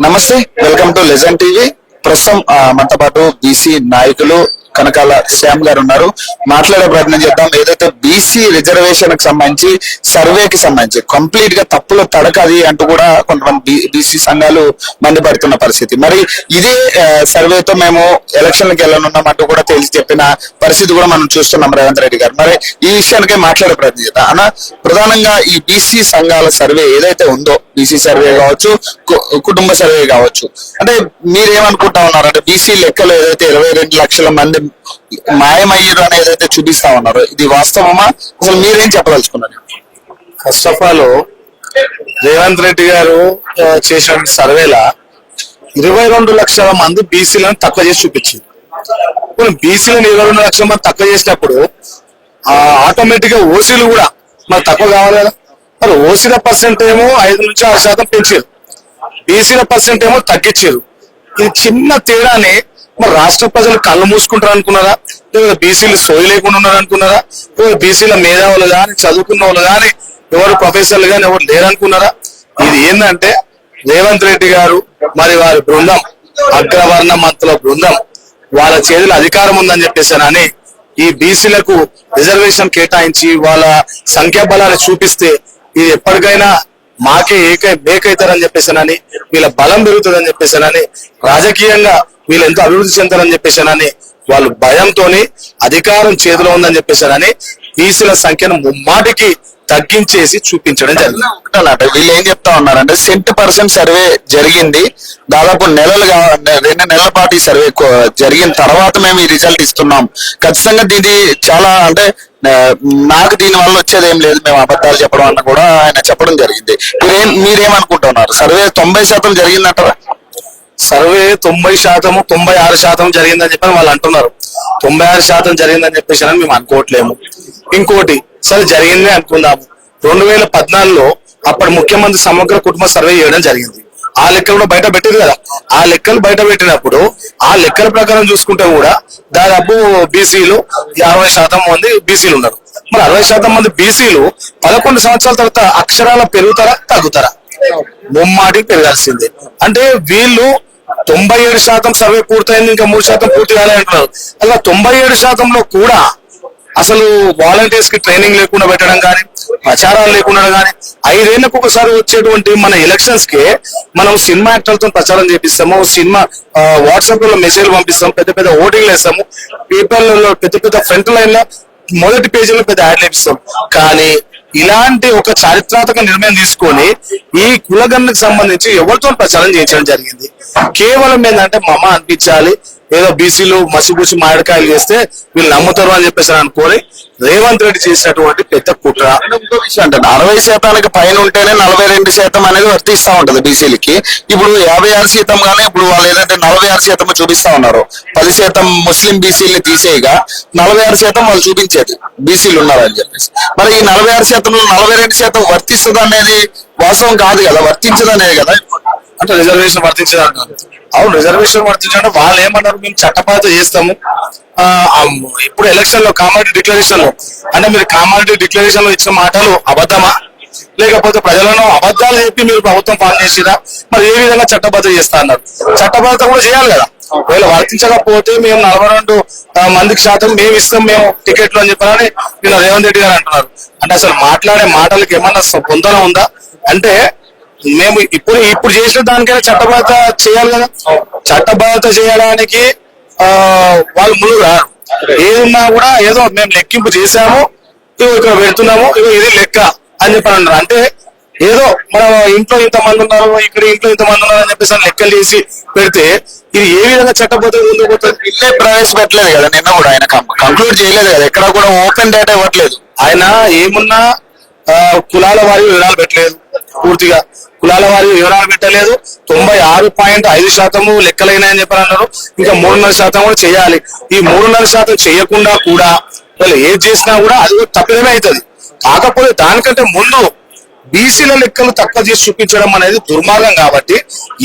నమస్తే welcome to legend TV. ప్రస్తుతం ఆ, మనతో పాటు బీసీ నాయకులు కనకాల శ్యామ్ గారు ఉన్నారు. మాట్లాడే ప్రయత్నం చేద్దాం. ఏదైతే బీసీ రిజర్వేషన్కి సంబంధించి సర్వేకి సంబంధించి కంప్లీట్గా తప్పుల తడకది అంటూ కూడా కొంతమంది బీసీ సంఘాలు మండిపడుతున్న పరిస్థితి. మరి ఇదే సర్వేతో మేము ఎలక్షన్లకు వెళ్ళనున్నామంటూ కూడా తెలిసి చెప్పిన పరిస్థితి కూడా మనం చూస్తున్నాం రేవంత్ రెడ్డి గారు. మరి ఈ విషయానికే మాట్లాడే ప్రయత్నం చేద్దాం. అన్న ప్రధానంగా ఈ బీసీ సంఘాల సర్వే ఏదైతే ఉందో బీసీ సర్వే కావచ్చు కు- కుటుంబ సర్వే కావచ్చు. అంటే మీరేమనుకుంటా ఉన్నారంటే బీసీ లెక్కలు ఏదైతే ఇరవై రెండు లక్షల మంది మాయమయ్యారు అని ఏదైతే చూపిస్తా ఉన్నారో ఇది వాస్తవమా? అసలు మీరేం చెప్పదలుచుకున్నారు? First of all Revanth Reddy గారు చేసిన సర్వేల ఇరవై రెండు లక్షల మంది బీసీలను తక్కువ చేసి చూపించింది. ఇప్పుడు బీసీలను ఇరవై రెండు లక్షల మంది తక్కువ చేసినప్పుడు ఆటోమేటిక్గా ఓసీలు కూడా మరి తక్కువ కావాలి కదా? మరి ఓసీల పర్సెంట్ ఏమో ఐదు నుంచి ఆరు శాతం పెంచారు. బీసీల పర్సెంట్ ఏమో తగ్గించారు. ఈ చిన్న తేడాని మరి రాష్ట్ర ప్రజలు కళ్ళు మూసుకుంటారు అనుకున్నారా? లేదా బీసీలు సోయి లేకుండా ఉన్నారు అనుకున్నారా? లేదా బీసీల మేధావులు కానీ చదువుకున్న వాళ్ళు కానీ ఎవరు ప్రొఫెసర్లు కానీ ఎవరు లేరనుకున్నారా ఇది ఏంటంటే రేవంత్ రెడ్డి గారు మరి వారి బృందం అగ్రవర్ణ మంత్రుల బృందం వాళ్ళ చేతిలో అధికారం ఉందని చెప్పేసానని ఈ బీసీలకు రిజర్వేషన్ కేటాయించి వాళ్ళ సంఖ్యాబలాన్ని చూపిస్తే ఇది ఎప్పటికైనా మాకే ఏకై మేకైతారని చెప్పేసానని వీళ్ళ బలం పెరుగుతుందని చెప్పేసానని రాజకీయంగా వీళ్ళు ఎంతో అభివృద్ధి చెందారని చెప్పేసానని వాళ్ళు భయంతోని అధికారం చేతిలో ఉందని చెప్పేసానని బీసీల సంఖ్యను ముమ్మాటికి తగ్గించేసి చూపించడం జరిగింది. ఒకటన్నమాట వీళ్ళు ఏం చెప్తా ఉన్నారంటే సెంట్ పర్సెంట్ సర్వే జరిగింది. దాదాపు నెలలుగా రెండు నెలల పాటు ఈ సర్వే జరిగిన తర్వాత మేము ఈ రిజల్ట్ ఇస్తున్నాం. ఖచ్చితంగా ఇది చాలా అంటే నాకు దీని వల్ల వచ్చేది ఏం లేదు మేము అబద్ధాలు చెప్పడం అన్న కూడా ఆయన చెప్పడం జరిగింది. మీరేం మీరేమనుకుంటున్నారు? సర్వే తొంభై శాతం జరిగిందంటారా? సర్వే తొంభై శాతము తొంభై ఆరు శాతం జరిగిందని చెప్పి వాళ్ళు అంటున్నారు. తొంభై ఆరు శాతం జరిగిందని చెప్పేసి అని మేము అనుకోవట్లేము. ఇంకోటి సరే జరిగింది అనుకుందాము రెండు వేల పద్నాలుగులో అప్పటి ముఖ్యమంత్రి సమగ్ర కుటుంబ సర్వే చేయడం జరిగింది. ఆ లెక్కలు కూడా బయట పెట్టింది కదా. ఆ లెక్కలు బయట పెట్టినప్పుడు ఆ లెక్కల ప్రకారం చూసుకుంటే కూడా దాదాపు బీసీలు అరవై శాతం మంది బీసీలు ఉన్నారు. మరి అరవై శాతం మంది బీసీలు పదకొండు సంవత్సరాల తర్వాత అక్షరాల పెరుగుతారా తగ్గుతారా? ముమ్మాటి పెరగాల్సిందే. అంటే వీళ్ళు తొంభై ఏడు శాతం సర్వే పూర్తయింది ఇంకా మూడు శాతం పూర్తి కాలే అంటున్నారు. అలా తొంభై ఏడు శాతంలో కూడా అసలు వాలంటీర్స్కి ట్రైనింగ్ లేకుండా పెట్టడం కానీ ప్రచారాలు లేకుండా కానీ ఐదేళ్ళకు ఒకసారి వచ్చేటువంటి మన ఎలక్షన్స్కి మనం సినిమా యాక్టర్లతో ప్రచారం చేపిస్తాము సినిమా వాట్సాప్లో మెసేజ్ పంపిస్తాం పెద్ద పెద్ద ఓటింగ్లు వేస్తాము పేపర్లలో పెద్ద పెద్ద ఫ్రంట్ లైన్లో మొదటి పేజీలో పెద్ద యాడ్లు వేపిస్తాం కానీ ఇలాంటి ఒక చారిత్రాత్మక నిర్ణయం తీసుకొని ఈ కులగన్నకు సంబంధించి ఎవరితో ప్రచారం చేయించడం జరిగింది. కేవలం ఏంటంటే మమ అనిపించాలి ఏదో బీసీలు మసిపూసి మామిడికాయలు చేస్తే వీళ్ళు నమ్ముతారు అని చెప్పేసి అనుకోని రేవంత్ రెడ్డి చేసినటువంటి పెద్ద కుట్ర. ఇంకో విషయం అంటే అరవై శాతానికి పైన ఉంటేనే నలభై రెండు శాతం అనేది వర్తిస్తా ఉంటది బీసీలకి. ఇప్పుడు యాభై ఆరు శాతం గానే ఇప్పుడు వాళ్ళు ఏదంటే నలభై ఆరు శాతం చూపిస్తా ఉన్నారు. పది శాతం ముస్లిం బీసీలు తీసేయగా నలభై ఆరు శాతం వాళ్ళు చూపించేది బీసీలు ఉన్నారు అని చెప్పేసి. మరి ఈ నలభై ఆరు శాతంలో నలభై రెండు శాతం వర్తిస్తుంది అనేది వాస్తవం కాదు కదా వర్తించదు అనేది కదా? అంటే రిజర్వేషన్ వర్తించదు అంటారు అవును రిజర్వేషన్ వర్తించడం వాళ్ళు ఏమన్నారు మేము చట్టపాత చేస్తాము. ఇప్పుడు ఎలక్షన్లో కామారెడ్డి డిక్లరేషన్లో అంటే మీరు కామారెడ్డి డిక్లరేషన్లో ఇచ్చిన మాటలు అబద్ధమా? లేకపోతే ప్రజలను అబద్ధాలు చెప్పి మీరు ప్రభుత్వం పాలన చేసిరా? మరి ఏ విధంగా చట్టబద్ధ చేస్తా అన్నారు? చట్టబద్ధ కూడా చేయాలి కదా. ఒకవేళ వర్తించకపోతే మేము నలభై రెండు మందికి శాతం మేము ఇస్తాం మేము టికెట్లు అని చెప్పారని నిన్న రేవంత్ రెడ్డి గారు అంటున్నారు. అంటే అసలు మాట్లాడే మాటలకు ఏమన్నా పొందన ఉందా? అంటే మేము ఇప్పుడు ఇప్పుడు చేసిన దానికైనా చట్టబద్ధత చేయాలి కదా? చట్టబద్ధత చేయడానికి ఆ వాళ్ళు ముందు రారు. ఏదున్నా కూడా ఏదో మేము లెక్కింపు చేశాము ఇక్కడ పెడుతున్నాము ఇగో ఇది లెక్క అని చెప్పి అన్నారు. అంటే ఏదో మన ఇంట్లో ఇంతమంది ఉన్నారు ఇక్కడ ఇంట్లో ఇంతమంది ఉన్నారు అని చెప్పేసి లెక్కలు చేసి పెడితే ఇది ఏ విధంగా చట్టబద్ధత ఉండిపోతుంది ఇల్లే ప్రవేశపెట్టలేదు కదా నిన్న కూడా ఆయన కంక్లూడ్ చేయలేదు కదా. ఎక్కడ కూడా ఓపెన్ డేటా ఇవ్వట్లేదు. ఆయన ఏమున్నా ఆ, కులాల వారి వివరాలు పెట్టలేదు పూర్తిగా. కులాల వారి వివరాలు పెట్టలేదు. తొంభై ఆరు పాయింట్ ఐదు శాతము లెక్కలైనాయని చెప్పని అన్నారు. ఇంకా మూడున్నర శాతం కూడా చేయాలి. ఈ మూడున్నర శాతం చేయకుండా కూడా వాళ్ళు ఏది చేసినా కూడా అది తప్పిదమే అవుతుంది. కాకపోతే దానికంటే ముందు బీసీల లెక్కలు తక్కువ చేసి చూపించడం అనేది దుర్మార్గం కాబట్టి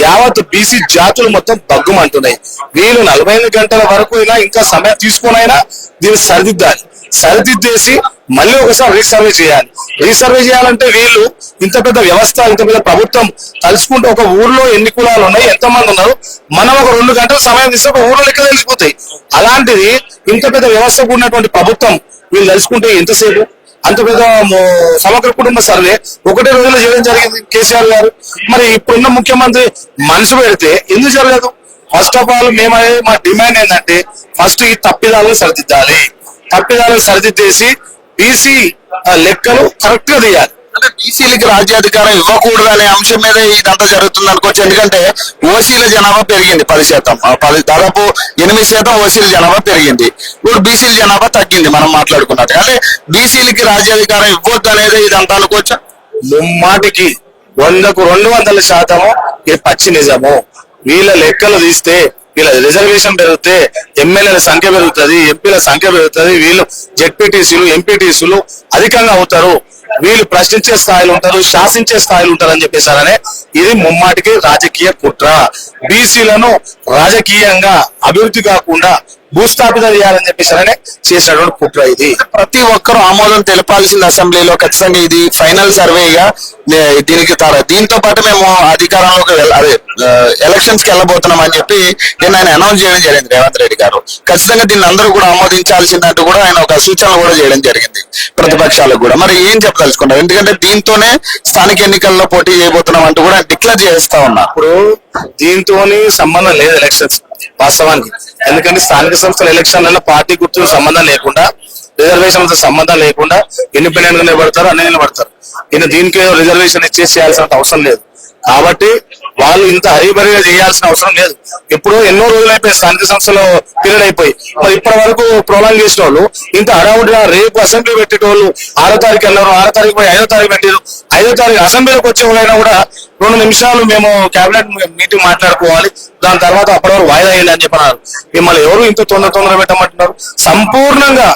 యావత్ బీసీ జాతులు మొత్తం బగ్గుమంటున్నాయి. వీళ్ళు నలభై ఐదు గంటల వరకు ఇలా ఇంకా సమయం తీసుకునైనా దీన్ని సరిదిద్దాలి. సరిదిద్దేసి మళ్ళీ ఒకసారి రీసర్వే చేయాలి. రీసర్వే చేయాలంటే వీళ్ళు ఇంత పెద్ద వ్యవస్థ ఇంత పెద్ద ప్రభుత్వం తలుచుకుంటే ఒక ఊర్లో ఎన్ని కులాలు ఉన్నాయి ఎంత మంది ఉన్నారు? మనం ఒక రెండు గంటల సమయం తీస్తే ఒక ఊర్లో లెక్క తెలిసిపోతాయి. అలాంటిది ఇంత పెద్ద వ్యవస్థకు ఉన్నటువంటి ప్రభుత్వం వీళ్ళు తలుచుకుంటే ఎంతసేపు? అంత పెద్ద సమగ్ర కుటుంబ సర్వే ఒకటే రోజులో చేయడం జరిగింది కేసీఆర్ గారు. మరి ఇప్పుడున్న ముఖ్యమంత్రి మనసు పెడితే ఎందుకు జరగదు? ఫస్ట్ ఆఫ్ ఆల్ మేము మా డిమాండ్ ఏంటంటే ఫస్ట్ ఈ తప్పిదాలను సరిదిద్దాలి. తప్పిదాలను సరిదిద్దేసి బీసీ లెక్కలు కరెక్ట్గా తీయాలి. అంటే బీసీలకి రాజ్యాధికారం ఇవ్వకూడదు అనే అంశం మీద ఇదంతా జరుగుతుంది అనుకోవచ్చు. ఎందుకంటే ఓసీల జనాభా పెరిగింది పది శాతం. పది దాదాపు ఎనిమిది శాతం ఓసీల జనాభా పెరిగింది. ఇప్పుడు బీసీల జనాభా తగ్గింది మనం మాట్లాడుకున్నట్టు. అంటే బీసీలకి రాజ్యాధికారం ఇవ్వద్దు అనేది ఇదంతా అనుకోవచ్చా? ముమ్మాటికి వందకు రెండు వందల శాతము ఇది పచ్చి నిజము. వీళ్ళ లెక్కలు తీస్తే వీళ్ళ రిజర్వేషన్ పెరిగితే ఎమ్మెల్యేల సంఖ్య పెరుగుతుంది ఎంపీల సంఖ్య పెరుగుతుంది వీళ్ళు జెడ్పీటీసీలు ఎంపీటీసీలు అధికంగా అవుతారు. వీళ్ళు ప్రశ్నించే స్థాయిలు ఉంటారు శాసించే స్థాయిలు ఉంటారు అని చెప్పేసారనే ఇది ముమ్మాటికి రాజకీయ కుట్ర. బీసీలను రాజకీయంగా అభివృద్ధి కాకుండా భూస్థాపిత చేయాలని చెప్పేసారనే చేసినటువంటి కుట్ర ఇది. ప్రతి ఒక్కరూ ఆమోదం తెలపాల్సింది అసెంబ్లీలో ఖచ్చితంగా ఇది ఫైనల్ సర్వేగా దీనికి తార దీంతో పాటు మేము అధికారంలోకి అదే ఎలక్షన్స్కి వెళ్ళబోతున్నాం అని చెప్పి నేను ఆయన అనౌన్స్ చేయడం జరిగింది రేవంత్ రెడ్డి గారు. ఖచ్చితంగా దీన్ని అందరూ కూడా ఆమోదించాల్సిందంటూ కూడా ఆయన ఒక సూచనలు కూడా చేయడం జరిగింది ప్రతిపక్షాలకు కూడా. మరి ఏం చెప్పదలుచుకున్నారు? ఎందుకంటే దీంతోనే స్థానిక ఎన్నికల్లో పోటీ చేయబోతున్నాం అంటూ కూడా డిక్లేర్ చేస్తా ఉన్నారు. ఇప్పుడు దీంతో సంబంధం లేదు ఎలక్షన్స్ వాస్తవానికి. ఎందుకంటే స్థానిక సంస్థల ఎలక్షన్లలో పార్టీ గుర్తుకు సంబంధం లేకుండా రిజర్వేషన్ సంబంధం లేకుండా ఇండిపెండెంట్గా నిలబడతారు అన్ని నిలబడతారు. ఈయన దీనికి రిజర్వేషన్ ఇచ్చేసి చేయాల్సిన అవసరం లేదు. కాబట్టి వాళ్ళు ఇంత హరిబరిగా చేయాల్సిన అవసరం లేదు. ఎప్పుడో ఎన్నో రోజులు అయిపోయి స్థానిక సంస్థలో పీరియడ్ అయిపోయి మరి ఇప్పటి వరకు ప్రొలాంగ్ చేసిన వాళ్ళు ఇంత హడావుడిగా రేపు అసెంబ్లీ పెట్టేటోళ్ళు ఆరో తారీఖు వెళ్ళారు ఆరో తారీఖు పోయి ఐదో తారీఖు పెట్టారు. ఐదో తారీఖు అసెంబ్లీలోకి వచ్చే వాళ్ళైనా కూడా రెండు నిమిషాలు మేము కేబినెట్ మీటింగ్ మాట్లాడుకోవాలి. దాని తర్వాత అప్పటి వరకు వాయిదా వేయండి అని చెప్పినారు మిమ్మల్ని ఎవరు ఇంత తొందర తొందర పెట్టమంటున్నారు? సంపూర్ణంగా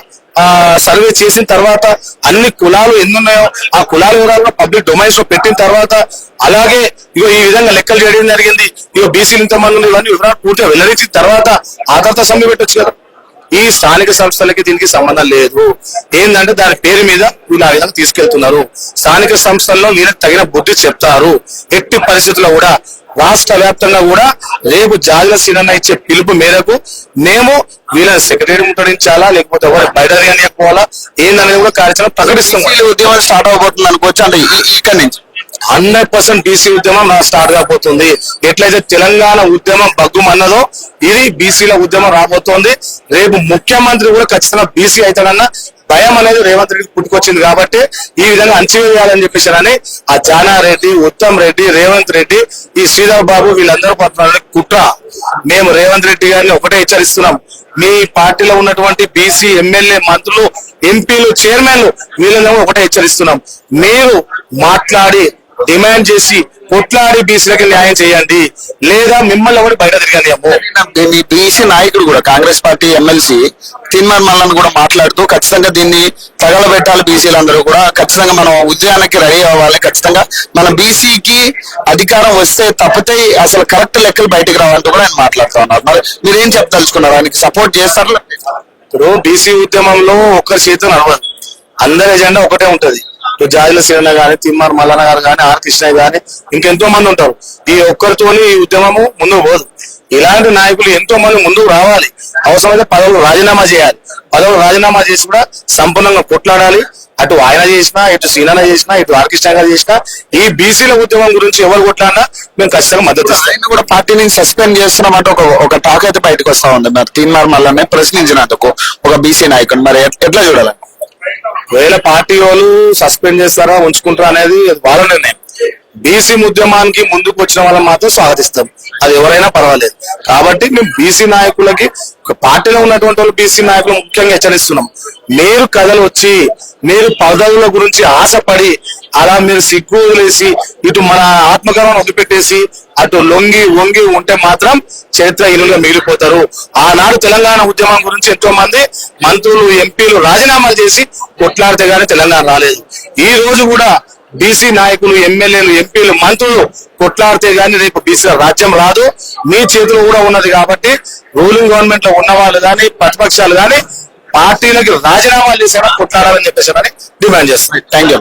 సర్వే చేసిన తర్వాత అన్ని కులాలు ఎన్నున్నాయో ఆ కులాల వివరాలను పబ్లిక్ డొమైన్స్లో పెట్టిన తర్వాత అలాగే ఇగో ఈ విధంగా లెక్కలు చేయడం జరిగింది. ఇగో బీసీలు ఇంతమంది ఇవన్నీ వివరాలు పూర్తిగా వెల్లడించిన తర్వాత ఆ తర్వాత సమ్మె పెట్టొచ్చు కదా. ఈ స్థానిక సంస్థలకి దీనికి సంబంధం లేదు. ఏంటంటే దాని పేరు మీద వీళ్ళు ఆ విధంగా తీసుకెళ్తున్నారు. స్థానిక సంస్థల్లో వీళ్ళకి తగిన బుద్ధి చెప్తారు. ఎట్టి పరిస్థితుల్లో కూడా రాష్ట్ర వ్యాప్తంగా కూడా రేపు జాగ్రత్త సీనన్న ఇచ్చే పిలుపు మేరకు మేము వీళ్ళని సెక్రటరీ ముట్టడించాలా లేకపోతే ఎవరు బయట పోవాలా ఏందనేది కూడా కార్యాచరణ ప్రకటిస్తున్నాం. ఉద్యమాలు స్టార్ట్ అవబోతుంది అనుకోవచ్చు అంటే ఈ- ఇక్కడి నుంచి. హండ్రెడ్ పర్సెంట్ బీసీ ఉద్యమం నా స్టార్ట్ కాబోతుంది. ఎట్లయితే తెలంగాణ ఉద్యమం బగ్గుమన్నదో ఇది బీసీల ఉద్యమం రాబోతోంది. రేపు ముఖ్యమంత్రి కూడా ఖచ్చితంగా బీసీ అవుతాడన్న భయం అనేది రేవంత్ రెడ్డి పుట్టుకొచ్చింది కాబట్టి ఈ విధంగా అంచివేయాలని చెప్పేసి అని ఆ జానారెడ్డి ఉత్తమ్ రెడ్డి రేవంత్ రెడ్డి ఈ శ్రీధర్ బాబు వీళ్ళందరూ పడుతున్నారు కుట్ర. మేము రేవంత్ రెడ్డి గారిని ఒకటే హెచ్చరిస్తున్నాం. మీ పార్టీలో ఉన్నటువంటి బీసీ ఎమ్మెల్యే మంత్రులు ఎంపీలు చైర్మన్లు వీళ్ళని ఒకటే హెచ్చరిస్తున్నాం. మీరు మాట్లాడి డిమాండ్ చేసి కొట్లాడి బీసీలకి న్యాయం చేయండి. లేదా మిమ్మల్ని ఎవరు బయట తిరగండి అమ్మో. దీన్ని బీసీ నాయకుడు కూడా Congress party MLC Teenmar Mallanna కూడా మాట్లాడుతూ ఖచ్చితంగా దీన్ని తగలబెట్టాలి బీసీలందరూ కూడా. ఖచ్చితంగా మనం ఉద్యానానికి రెడీ అవ్వాలి. ఖచ్చితంగా మన బీసీకి అధికారం వస్తే తప్పితే అసలు కరెక్ట్ లెక్కలు బయటకు రావాలంటూ కూడా ఆయన మాట్లాడుతూ ఉన్నారు. మరి మీరు ఏం చెప్పదలుచుకున్నారు? ఆయనకి సపోర్ట్ చేస్తారు? ఇప్పుడు బీసీ ఉద్యమంలో ఒక్కరి చేతితో నడవదు. అందరి ఎజెండా ఒకటే ఉంటది. జాయిల శ్రీణ గాని తిమ్మార్ మల్లన్న గారు కానీ ఆర్ కృష్ణయ్య గాని ఇంకెంతో మంది ఉంటారు. ఈ ఒక్కరితోని ఈ ఉద్యమము ముందుకు పోదు. ఇలాంటి నాయకులు ఎంతో మంది ముందుకు రావాలి. అవసరమైతే పదవులు రాజీనామా చేయాలి. పదవులు రాజీనామా చేసి కూడా సంపూర్ణంగా కొట్లాడాలి. అటు ఆయన చేసినా ఇటు సీనన్న చేసినా ఇటు ఆర్ గారు చేసినా ఈ బీసీల ఉద్యమం గురించి ఎవరు కొట్లాడినా మేము ఖచ్చితంగా మద్దతు ఆయన కూడా పార్టీ నుంచి సస్పెండ్ చేస్తున్నామంటే ఒక ఒక టాక్ అయితే బయటకు వస్తా ఉంది. మరి తిన్మార్ మల్లనే ప్రశ్నించినందుకు ఒక బీసీ నాయకుడు. మరి ఎట్లా చూడాలి? ఒకవేళ పార్టీ వాళ్ళు సస్పెండ్ చేస్తారా ఉంచుకుంటారా అనేది అది వాళ్ళ నిర్ణయం. బీసీ ఉద్యమానికి ముందుకు వచ్చిన వాళ్ళని మాత్రం స్వాగతిస్తాం. అది ఎవరైనా పర్వాలేదు. కాబట్టి మేము బీసీ నాయకులకి పార్టీలో ఉన్నటువంటి వాళ్ళు బీసీ నాయకులు ముఖ్యంగా హెచ్చరిస్తున్నాం. మీరు కథలు వచ్చి మీరు పదవుల గురించి ఆశపడి అలా మీరు సిగ్గు ఇటు మన ఆత్మగౌరవం వదిలిపెట్టేసి అటు లొంగి వంగి ఉంటే మాత్రం చరిత్రహీనులుగా మిగిలిపోతారు. ఆనాడు తెలంగాణ ఉద్యమం గురించి ఎంతో మంది మంత్రులు ఎంపీలు రాజీనామాలు చేసి కొట్లాడితే గానీ తెలంగాణ రాలేదు. ఈ రోజు కూడా బీసీ నాయకులు ఎమ్మెల్యేలు ఎంపీలు మంత్రులు కొట్లాడితే గానీ రేపు బీసీల రాజ్యం రాదు. మీ చేతిలో కూడా ఉన్నది కాబట్టి రూలింగ్ గవర్నమెంట్లో ఉన్న వాళ్ళు కానీ ప్రతిపక్షాలు కానీ పార్టీలకి రాజీనామాలు చేసినా కొట్లాడాలని చెప్పేసి అని డిమాండ్ చేస్తున్నాయి. Thank you.